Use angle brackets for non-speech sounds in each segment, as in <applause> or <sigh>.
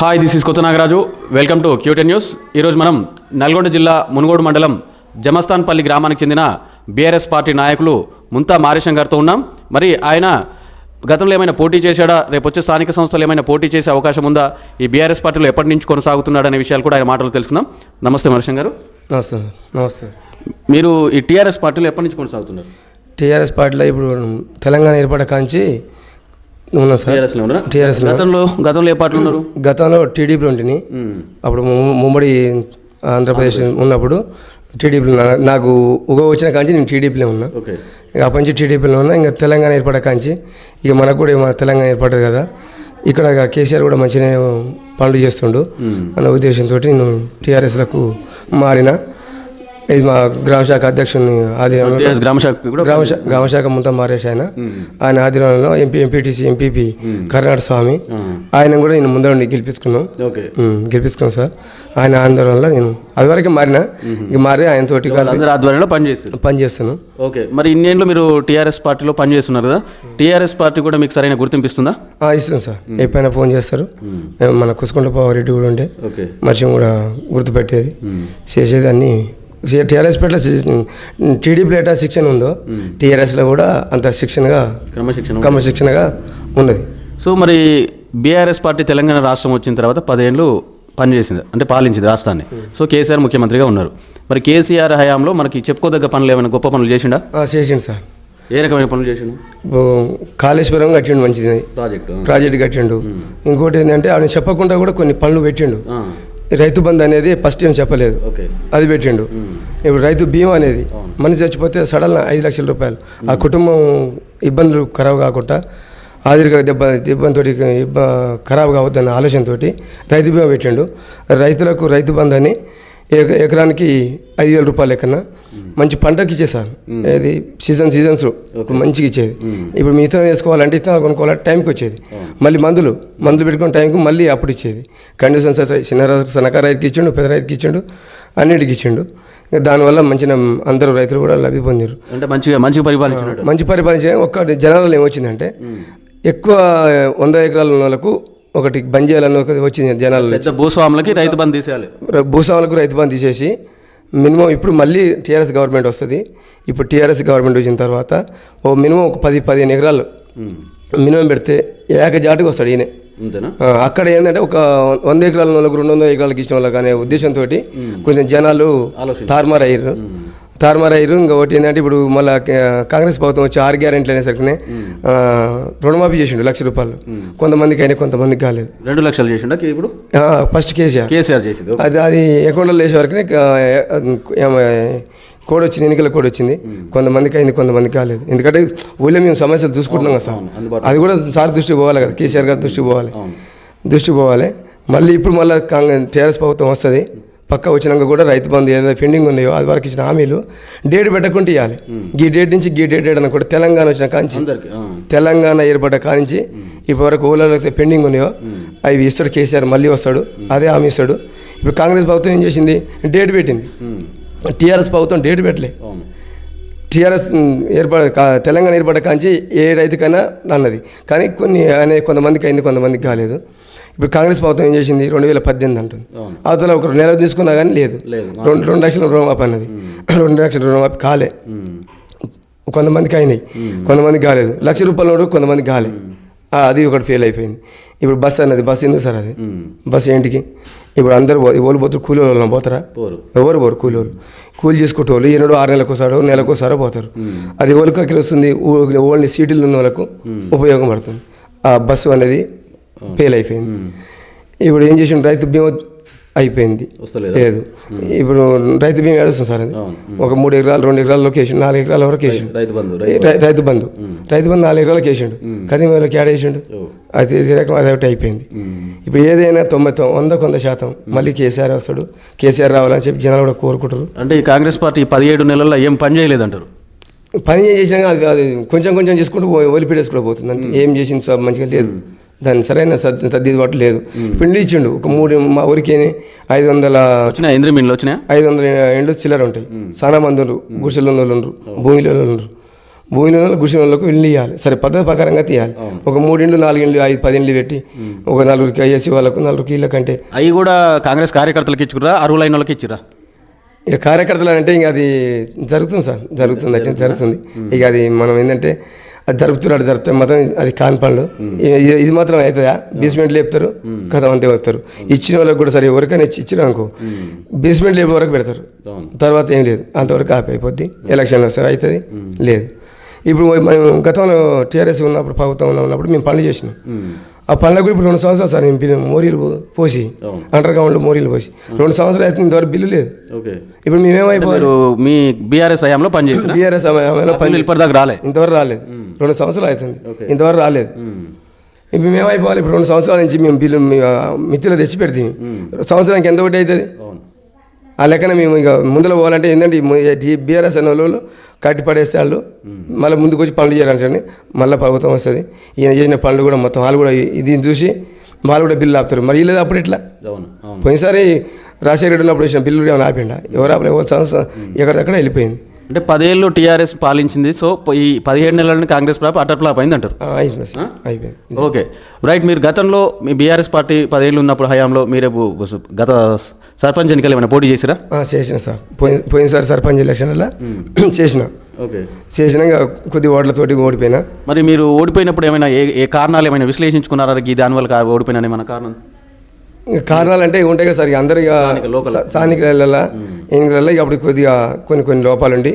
Hi this is Kotha Nagaraju welcome to Q ten news ఈరోజు మనం నల్గొండ జిల్లా మునుగోడు మండలం జమస్తాన్పల్లి గ్రామానికి చెందిన బీఆర్ఎస్ పార్టీ నాయకులు ముంతా మారేశం గారితో ఉన్నాం. మరి ఆయన గతంలో ఏమైనా పోటీ చేశాడా? రేపు వచ్చే స్థానిక సంస్థలు ఏమైనా పోటీ చేసే అవకాశం ఉందా? ఈ బీఆర్ఎస్ పార్టీలో ఎప్పటి నుంచి కొనసాగుతున్నాడు అనే విషయాలు కూడా ఆయన మాటలు తెలుసుకుందాం. నమస్తే మహర్షం గారు. నమస్తే నమస్తే. మీరు ఈ టీఆర్ఎస్ పార్టీలో ఎప్పటి నుంచి కొనసాగుతున్నారు? టీఆర్ఎస్ పార్టీలో ఇప్పుడు తెలంగాణ ఏర్పడ కాంచి ఉన్నా సార్. టీఆర్ఎస్లో ఉన్నారా? టీఆర్ఎస్ గతంలో గతంలో ఏ పార్టీలు ఉన్నారు? గతంలో టీడీపీ ఉంటిని. అప్పుడు ముమ్మడి ఆంధ్రప్రదేశ్ ఉన్నప్పుడు టీడీపీలో. నాకు ఉగ వచ్చిన కాంచి నేను టీడీపీలో ఉన్నా. ఇక అప్పటి నుంచి టీడీపీలో ఉన్నా. ఇంకా తెలంగాణ ఏర్పడ కాంచి ఇక మనకు కూడా మన తెలంగాణ ఏర్పడదు కదా. ఇక్కడ ఇక కేసీఆర్ కూడా మంచిగానే పనులు చేస్తుండు. అన్న ఉద్దేశంతో నేను టీఆర్ఎస్లకు మారిన. ఇది మా గ్రామ శాఖ అధ్యక్షుని ఆధీనంలో టీఆర్ఎస్ గ్రామ శాఖ కూడా గ్రామ శా- గ్రామ శాఖ ముంతా మారేసి ఆయన. ఆయన ఆధీనంలో MP MPTC MPP Karnataka Swamy. ఆయన కూడా నేను ముందర గెలిపించుకున్నాం ఓకే. ఉమ్, గెలిపించుకున్నాం సార్. ఆయన ఆందోళనలో నేను అది వరకు మారిన ఇక మారి ఆయన తోటి ఆధ్వర్యంలో పనిచేస్తారు పని చేస్తున్నాను ఓకే. మరి ఇన్నేళ్ళు మీరు టీఆర్ఎస్ పార్టీలో పనిచేస్తున్నారు కదా? టీఆర్ఎస్ పార్టీ కూడా మీకు సరైన గుర్తింపు ఇస్తుందా సార్. ఎప్పుడైనా ఫోన్ చేస్తారు. మన కుసుకుంట పవరెడ్డి కూడా ఉండే. మర్చి కూడా గుర్తుపెట్టేది. చేసేది అన్నీ టీఆర్ఎస్ పేట టీడీపీ ఎట్లా శిక్షణ ఉందో టీఆర్ఎస్లో కూడా అంత శిక్షణగా క్రమశిక్షణ క్రమశిక్షణగా ఉన్నది. సో మరి బీఆర్ఎస్ పార్టీ తెలంగాణ రాష్ట్రం వచ్చిన తర్వాత పదేళ్ళు పనిచేసింది అంటే పాలించింది రాష్ట్రాన్ని. సో కేసీఆర్ ముఖ్యమంత్రిగా ఉన్నారు. మరి కేసీఆర్ హయాంలో మనకి చెప్పుకోదగ్గ పనులు ఏమైనా గొప్ప పనులు చేసిండా? చేసిండు సార్. ఏ రకమైన పనులు చేసిండు? కాళేశ్వరం కట్టిండు మంచిది. ప్రాజెక్టు. ప్రాజెక్ట్ కట్టిండు. ఇంకోటి ఏంటంటే ఆయన చెప్పకుండా కూడా కొన్ని పనులు పెట్టిండు. రైతు బంధు అనేది ఫస్ట్ ఏం చెప్పలేదు. అది పెట్టిండు. ఇప్పుడు రైతు బీమా అనేది మనిషి చచ్చిపోతే సడన్ ఐదు లక్షల రూపాయలు. ఆ కుటుంబం ఇబ్బందులు ఖరాబ్ కాకుండా ఆదిరిగా దెబ్బ దెబ్బతో ఇబ్బ ఖరాబ్ కావద్దన్న ఆలోచనతోటి రైతు బీమా పెట్టిండు. రైతులకు రైతు బంధు అని ఎక- ఎకరానికి ఐదు వేల రూపాయలు లెక్కన మంచి పంటకి ఇచ్చేసాను ఏది? సీజన్ సీజన్స్ మంచిగా ఇచ్చేది. ఇప్పుడు మీ ఇతనం వేసుకోవాలంటే ఇతనాలు కొనుక్కోవాలంటే టైంకి వచ్చేది. మళ్ళీ మందులు. మందులు పెట్టుకున్న టైంకి మళ్ళీ అప్పుడు ఇచ్చేది. కండిషన్స్ చిన్న రైతు సన్నకారు రైతుకి ఇచ్చిండు పెద్ద రైతుకి ఇచ్చిండు అన్నిటికి ఇచ్చిండు. దానివల్ల మంచిగా అందరూ రైతులు కూడా లబ్ధి పొందారు అంటే మంచిగా మంచిగా పరిపాలించినట్టు. మంచి పరిపాలన ఒక్క జనాలలో ఏమొచ్చిందంటే ఎక్కువ వంద ఎకరాల వాళ్ళకు ఒకటి బంద్ చేయాలని ఒకటి వచ్చింది పెద్ద భూస్వాములకి రైతు బంధు తీసేయాలి. భూస్వాములకు రైతు బంధు తీసేసి మినిమం ఇప్పుడు మళ్ళీ టీఆర్ఎస్ గవర్నమెంట్ వస్తుంది. ఇప్పుడు టీఆర్ఎస్ గవర్నమెంట్ వచ్చిన తర్వాత ఓ మినిమం ఒక పది పదిహేను ఎకరాలు మినిమం పెడితే ఏకజాటుగా వస్తాడు ఈయన. అక్కడ ఏంటంటే ఒక వంద ఎకరాల వాళ్ళకు రెండు వందల ఎకరాలకు ఇచ్చిన వాళ్ళకి అనే ఉద్దేశంతో కొంచెం జనాలు. తారుమారు అయ్యారు తారుమారు అయ్యారు ఇంకొకటి ఏంటంటే ఇప్పుడు మళ్ళీ కాంగ్రెస్ ప్రభుత్వం వచ్చి ఆరు గ్యారెంట్లు అనేసరికి రుణమాఫీ చేసిండు లక్ష రూపాయలు. కొంతమందికి అయినా కొంతమందికి కాలేదు. రెండు లక్షలు చేసిండా ఇప్పుడు? ఫస్ట్ కేసీఆర్. కేసీఆర్ చేసింది. అది అది అకౌంట్లో వేసే వరకు కోడ్ వచ్చింది ఎన్నికల కోడ్ వచ్చింది. కొంతమందికి అయింది కొంతమందికి కాలేదు. ఎందుకంటే ఊళ్ళో మేము సమస్యలు చూసుకుంటున్నాం కదా సార్. అది కూడా సార్ దృష్టికి పోవాలి కదా కేసీఆర్ గారి దృష్టికి పోవాలి. దృష్టికి పోవాలి. మళ్ళీ ఇప్పుడు మళ్ళీ కాంగ్రెస్ టీఆర్ఎస్ ప్రభుత్వం వస్తుంది. పక్క వచ్చినాక కూడా రైతు బంధు ఏదైతే పెండింగ్ ఉన్నాయో అది వరకు ఇచ్చిన హామీలు డేట్ పెట్టకుండా ఇవ్వాలి ఈ డేట్ నుంచి ఈ డేట్ డేట్ కూడా తెలంగాణ వచ్చిన కాంచి. తెలంగాణ ఏర్పడ్డ కానించి ఇప్పటివరకు ఊళ్ళలో అయితే పెండింగ్ ఉన్నాయో అవి ఇస్తాడు కేసీఆర్ మళ్ళీ వస్తాడు అదే హామీ ఇస్తాడు. ఇప్పుడు కాంగ్రెస్ ప్రభుత్వం ఏం చేసింది? డేట్ పెట్టింది. టీఆర్ఎస్ ప్రభుత్వం డేట్ పెట్టలే. టీఆర్ఎస్ ఏర్పడ తెలంగాణ ఏర్పడ్డ కాంచి ఏ రైతుకైనా అన్నది కానీ కొన్ని అనే కొంతమందికి అయింది కొంతమందికి కాలేదు. ఇప్పుడు కాంగ్రెస్ ప్రభుత్వం ఏం చేసింది? రెండు వేల పద్దెనిమిది అంటుంది. అవతల ఒక నెల తీసుకున్నా కానీ లేదు. రెండు రెండు లక్షల రుణమాఫీ అన్నది. <clears throat> రెండు లక్షల రుణమాఫీ కాలే. కొంతమందికి అయినాయి. కొంతమందికి కాలేదు. లక్ష రూపాయల నోటు కొంతమందికి కాలే. ఆ, అది ఒకటి ఫెయిల్ అయిపోయింది. ఇప్పుడు బస్ అన్నది బస్ ఎందుకు సార్ అది. బస్ ఏంటికి? ఇప్పుడు అందరు ఎవరు పోతారు? కూలి వాళ్ళు పోతారా ఎవరు పోరు? కూలి వాళ్ళు కూలి చేసుకుంటే వాళ్ళు ఈనాడు ఆరు నెలలకు వస్తారో నెలకు వస్తారో పోతారు అది ఎవరికి అక్కడ వస్తుంది? ఓన్లీ సీట్లు ఉన్న వాళ్ళకు ఉపయోగం పడుతుంది ఆ బస్సు అనేది ఫెయిల్ అయిపోయింది. ఇప్పుడు ఏం చేసిండు రైతు బీమా అయిపోయింది. లేదు. ఇప్పుడు రైతు బీమా ఏడుస్తుంది సార్ అది. ఒక మూడు ఎకరాలు రెండు ఎకరాల లొకేషన్ నాలుగు ఎకరాల వరకు వేసిండు. రైతు బంధు రైతు బంధు. రైతు బంధు నాలుగు ఎకరాలకు వేసిండు. కదీం వాళ్ళకి యాడ్ వేసిండు. ఓ. అది రకం అది ఒకటి అయిపోయింది. ఇప్పుడు ఏదైనా తొంభై వంద శాతం మళ్ళీ కేసీఆర్ వస్తాడు. కేసీఆర్ రావాలని చెప్పి జనాలు కూడా కోరుకుంటారు అంటే ఈ కాంగ్రెస్ పార్టీ పదిహేడు నెలల్లో ఏం పని చేయలేదంటారు? పని ఏం చేసినా అది కొంచెం కొంచెం చేసుకుంటూ వదిలిపెట్టేసుకుంటూ పోతుంది ఏం చేసింది సార్ మంచిగా లేదు. దాని సరైన సద్ సర్దిద్దుబాటు లేదు. పిండి ఇచ్చిండు. ఒక మూడు మా ఊరికి ఐదు వందల ఐదు వందల ఎండు చిల్లర ఉంటాయి. చాలా మంది ఉన్నారు గుడిసెలు ఉన్నారు భూమిలో ఉన్నారు భూమిలో గుడిసిన వాళ్ళకు ఇల్లు ఇవ్వాలి సరే పద్ధతి ప్రకారంగా తీయాలి. ఒక మూడిండ్లు నాలుగిండ్లు ఐదు పది ఇండ్లు పెట్టి ఒక నలుగురికి అయ్యేసి వాళ్ళకు నలుగురికి ఇళ్ళ కంటే అవి కూడా కాంగ్రెస్ కార్యకర్తలకు ఇచ్చుకురా? అరువులైన వాళ్ళకి ఇచ్చిరా? ఇక కార్యకర్తలు అంటే ఇంకా అది జరుగుతుంది సార్. జరుగుతుంది అంటే జరుగుతుంది? ఇక అది మనం ఏంటంటే అది జరుపుతున్నాడు జరుపుతాం మాత్రం అది కాని పనులు. ఇది- మాత్రం అవుతుందా? బేస్మెంట్ లేపుతారు కథ అంతే చెప్తారు. ఇచ్చిన వాళ్ళకి కూడా సరే ఎవరికైనా ఇచ్చి ఇచ్చిన అనుకో. బేస్మెంట్ లేపే వరకు పెడతారు. తర్వాత ఏం లేదు అంతవరకు ఆపి అయిపోద్ది. ఎలక్షన్ వస్తే అవుతుంది లేదు. ఇప్పుడు మేము గతంలో టీఆర్ఎస్ ఉన్నప్పుడు ప్రభుత్వంలో ఉన్నప్పుడు మేము పనులు చేసినాం. ఆ పనులకు కూడా ఇప్పుడు రెండు సంవత్సరాలు సార్ బిల్లు మోరీలు పోసి. అండర్ గ్రౌండ్లో మోరీలు పోసి. రెండు సంవత్సరాలు అయితే ఇంతవరకు బిల్లు లేదు. ఇప్పుడు మేమేమైపోవాలి మీరు మీ బీఆర్ఎస్ హయాంలో పనిచేసిన బీఆర్ఎస్ సమయంలో పని ఇప్పటిదాకా రాలే. ఇంతవరకు రాలేదు. రెండు సంవత్సరాలు అవుతుంది. ఇంతవరకు రాలేదు. ఇప్పుడు మేమైపోవాలి ఇప్పుడు రెండు సంవత్సరాల నుంచి మేము బిల్లు మీ- ఆ, మిత్తిలో తెచ్చి పెడతాం సంవత్సరానికి ఎంత ఒకటి అవుతుంది? ఆ లెక్కన మేము ఇక ముందర పోవాలంటే ఏంటంటే బీఆర్ఎస్ అనే వాళ్ళు కట్టి పడేస్తే వాళ్ళు మళ్ళీ ముందుకు వచ్చి పనులు చేయాలంటే మళ్ళీ ప్రభుత్వం వస్తుంది. ఈయన చేసిన పనులు కూడా మొత్తం వాళ్ళు కూడా ఇది చూసి వాళ్ళు కూడా బిల్లు ఆపుతారు. మరి వీళ్ళు అప్పుడు ఇట్లా పోయినసారి రాజశేఖర రెడ్డి ఉన్నప్పుడు వేసిన బిల్లు ఏమైనా ఆపిండా? ఎవరు ఆపలే? ఎవరు సంవత్సరం ఎక్కడెక్కడ వెళ్ళిపోయింది? అంటే పదేళ్ళు టీఆర్ఎస్ పాలించింది. సో ఈ పదిహేడు నెలలని కాంగ్రెస్ ఫ్లాప్ అటర్ ఫ్లాప్ అయింది అంటారు అయిపోయింది. ఓకే. రైట్ మీరు గతంలో మీ బీఆర్ఎస్ పార్టీ పదేళ్ళు ఉన్నప్పుడు హయాంలో మీరే గత సర్పంచ్ ఎన్నికలు ఏమైనా పోటీ చేసిరా? చేసిన సార్. పోయిన పోయినసారి సర్పంచ్ ఎలక్షన్లో <clears throat> చేసిన. ఓకే. చేసిన ఇంకా కొద్ది ఓట్లతోటి ఓడిపోయినా. మరి మీరు ఓడిపోయినప్పుడు ఏమైనా ఏ ఏ కారణాలు ఏమైనా విశ్లేషించుకున్నారా? ఈ దానివల్ల ఓడిపోయినా ఏమైనా కారణం? కారణాలు అంటే ఉంటాయి కదా సార్. ఇక అందరు ఎన్నికలలో అప్పుడు కొద్దిగా కొన్ని కొన్ని లోపాలుండి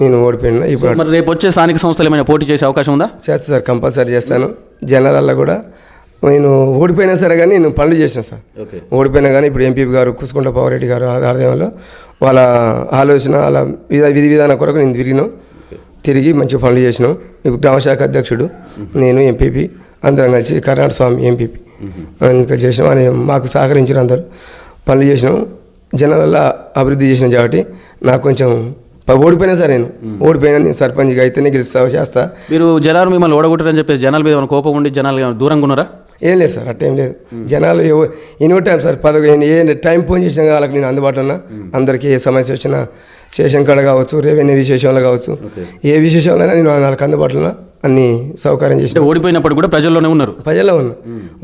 నేను ఓడిపోయినా. ఇప్పుడు మరి రేపు వచ్చే స్థానిక సంస్థలు ఏమైనా పోటీ చేసే అవకాశం ఉందా? చేస్తా సార్ కంపల్సరీ చేస్తాను. జనాలల్లో కూడా నేను ఓడిపోయినా సరే కానీ నేను పనులు చేసిన సార్. ఓడిపోయినా కానీ ఇప్పుడు ఎంపీ గారు కుసుకుంట పవరెడ్డి గారు ఆధ్వర్యంలో వాళ్ళ ఆలోచన వాళ్ళ విధ విధి విధానం కొరకు నేను తిరిగినాం తిరిగి మంచి పనులు చేసినాం ఇప్పుడు గ్రామశాఖ అధ్యక్షుడు నేను ఎంపీపీ అందరం కలిసి కర్ణాటక స్వామి ఎంపీపీ. ఇంకా చేసినాం అని మాకు సహకరించిన అందరూ. పనులు చేసినాం. జనాలలో అభివృద్ధి చేసినాం కాబట్టి నాకు కొంచెం ఓడిపోయినా సరే నేను. ఓడిపోయినా నేను సర్పంచ్గా అయితేనే గెలుస్తా చేస్తా. మీరు జనాలు మిమ్మల్ని ఓడగొట్టారని చెప్పేసి జనాల మీద ఏమైనా కోపం ఉండి జనాలు ఏమైనా దూరంగా ఉన్నారా? ఏం లేదు సార్ అట్టేం లేదు. జనాలు ఎన్నో టైం సార్ పదకొండు ఏ టైం ఫోన్ చేసినా వాళ్ళకి నేను అందుబాటులో ఉన్నా. అందరికీ ఏ సమస్య వచ్చినా స్టేషన్ కాడ కావచ్చు రెవెన్యూ విశేషంలో కావచ్చు ఏ విశేషంలో అయినా నేను వాళ్ళకి అందుబాటులో ఉన్నా అన్ని సౌకర్యం చేసిన. అంటే ఓడిపోయినప్పుడు కూడా ప్రజల్లోనే ఉన్నారు. ప్రజల్లో ఉన్నా.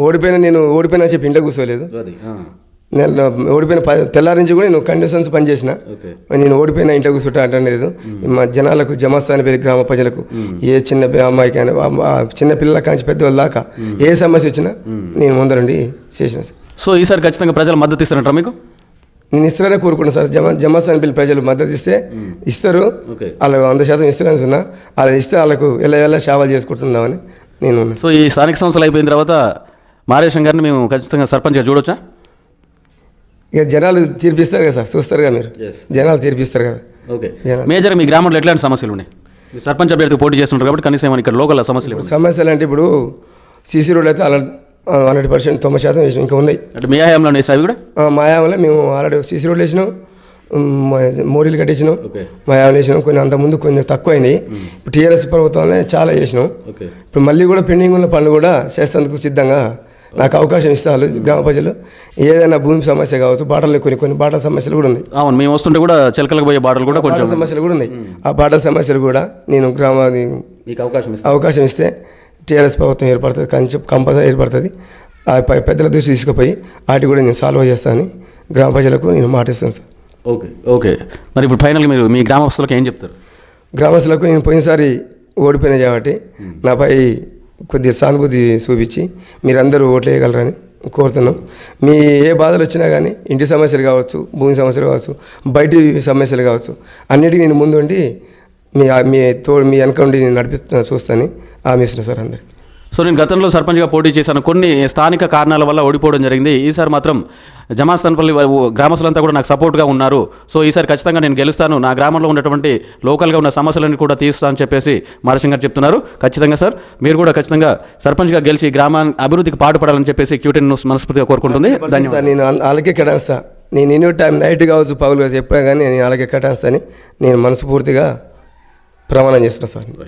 ఓడిపోయినా నేను ఓడిపోయినా చెప్పి ఇంట్లో కూర్చోలేదు. నేను ఓడిపోయిన తెల్లారి నుంచి కూడా నేను కండిషన్స్ పనిచేసిన. నేను ఓడిపోయినా ఇంట్లో కూర్చుంటా అంటలేదు మా జనాలకు జమస్థాని పేరు గ్రామ ప్రజలకు ఏ చిన్న అమ్మాయికి అయినా చిన్న పిల్లల కాంచి పెద్దవాళ్ళ దాకా ఏ సమస్య వచ్చినా నేను ముందరండి చేసిన. సార్ సో ఈసారి ఖచ్చితంగా ప్రజలు మద్దతు ఇస్తారంటారా మీకు? నేను ఇస్తారనే కోరుకున్నాను సార్. జమ జమస్థాని పిల్లల ప్రజలు మద్దతు ఇస్తే ఇస్తారు. వాళ్ళకు వంద శాతం ఇస్తారని అనుకున్నా అలా ఇస్తే వాళ్ళకు ఎలా ఎలా సేవలు చేసుకుంటుందామని నేను. సో ఈ స్థానిక సంస్థలు అయిపోయిన తర్వాత మారేశం గారిని మేము ఖచ్చితంగా సర్పంచ్గా చూడొచ్చా? ఇక జనాలు తీర్పిస్తారు కదా సార్ చూస్తారు కదా మీరు. జనాలు తీర్పిస్తారు కదా. ఓకే. మేజర్ మీ గ్రామంలో ఎట్లాంటి సమస్యలు ఉన్నాయి? సర్పంచ్ అభ్యర్థి పోటీ చేస్తుంటారు కాబట్టి కనీసం ఏమైనా ఇక్కడ లోకల్ సమస్యలు సమస్యలు అంటే ఇప్పుడు సీసీ రోడ్లు అయితే అలా హండ్రెడ్ పర్సెంట్ తొంభై శాతం వేసినాం ఇంకా ఉన్నాయి. అంటే మీ హయాంలో అవి కూడా? మాయావలో మేము ఆల్రెడీ సీసీ రోడ్లు వేసినాం మా- మోరీలు కట్టించినాం ఓకే. మాయావలు వేసినాం కొన్ని అంతకుముందు కొంచెం తక్కువ అయినాయి ఇప్పుడు టీఆర్ఎస్ ప్రభుత్వంలో చాలా చేసినాం ఇప్పుడు మళ్ళీ కూడా పెండింగ్ ఉన్న పనులు కూడా చేసేందుకు సిద్ధంగా నాకు అవకాశం ఇస్తారు గ్రామ ప్రజలు. ఏదైనా భూమి సమస్య కావచ్చు బాటలు కొన్ని కొన్ని బాటల సమస్యలు కూడా ఉన్నాయి. అవును మేము వస్తుంటే కూడా చిలకలకు పోయే బాటలు కూడా కొంచెం సమస్యలు కూడా ఉన్నాయి. ఆ బాటల సమస్యలు కూడా నేను గ్రామ మీకు అవకాశం ఇస్తాం. అవకాశం ఇస్తే టీఆర్ఎస్ ప్రభుత్వం ఏర్పడుతుంది కంచె కంపల్సరీ ఏర్పడుతుంది. ఆ పై- పెద్దల దృష్టి తీసుకుపోయి వాటి కూడా నేను సాల్వ్ చేస్తానని గ్రామ ప్రజలకు నేను మాటిస్తాను సార్. Okay okay. మరి ఇప్పుడు ఫైనల్గా మీరు మీ గ్రామస్తులకు ఏం చెప్తారు? గ్రామస్తులకు నేను పోయినసారి ఓడిపోయినా కాబట్టి నాపై కొద్దిగా సానుభూతి చూపించి మీరందరూ ఓట్లేయగలరని కోరుతున్నాం. మీ ఏ బాధలు వచ్చినా కానీ ఇంటి సమస్యలు కావచ్చు భూమి సమస్యలు కావచ్చు బయటి సమస్యలు కావచ్చు అన్నిటికీ నేను ముందుండి మీ మీ తో మీ వెనక ఉండి నేను నడిపిస్తున్నా చూస్తాను హామీ సార్ అందరికి. సో నేను గతంలో సర్పంచ్గా పోటీ చేశాను. కొన్ని స్థానిక కారణాల వల్ల ఓడిపోవడం జరిగింది. ఈసారి మాత్రం జమాస్థాన్పల్లి గ్రామస్తులంతా కూడా నాకు సపోర్ట్గా ఉన్నారు. సో ఈసారి ఖచ్చితంగా నేను గెలుస్తాను. నా గ్రామంలో ఉన్నటువంటి లోకల్గా ఉన్న సమస్యలను కూడా తీరుస్తా అని చెప్పేసి మారసింగ్ గారు చెప్తున్నారు. ఖచ్చితంగా సార్ మీరు కూడా ఖచ్చితంగా సర్పంచ్గా గెలిచి గ్రామా అభివృద్ధికి పాటుపడాలని చెప్పేసి క్యూటెన్ న్యూస్ మనస్ఫూర్తిగా కోరుకుంటుంది. ధన్యవాదాలు. సార్ నేను అల- అలాగే కేటాయిస్తా. నేను ఎన్ని టైం నైట్ కావచ్చు పగులు కావచ్చు కానీ నేను అలాగే కేటాయిస్తాను నేను మనస్ఫూర్తిగా ప్రమాణం చేస్తున్నా సార్.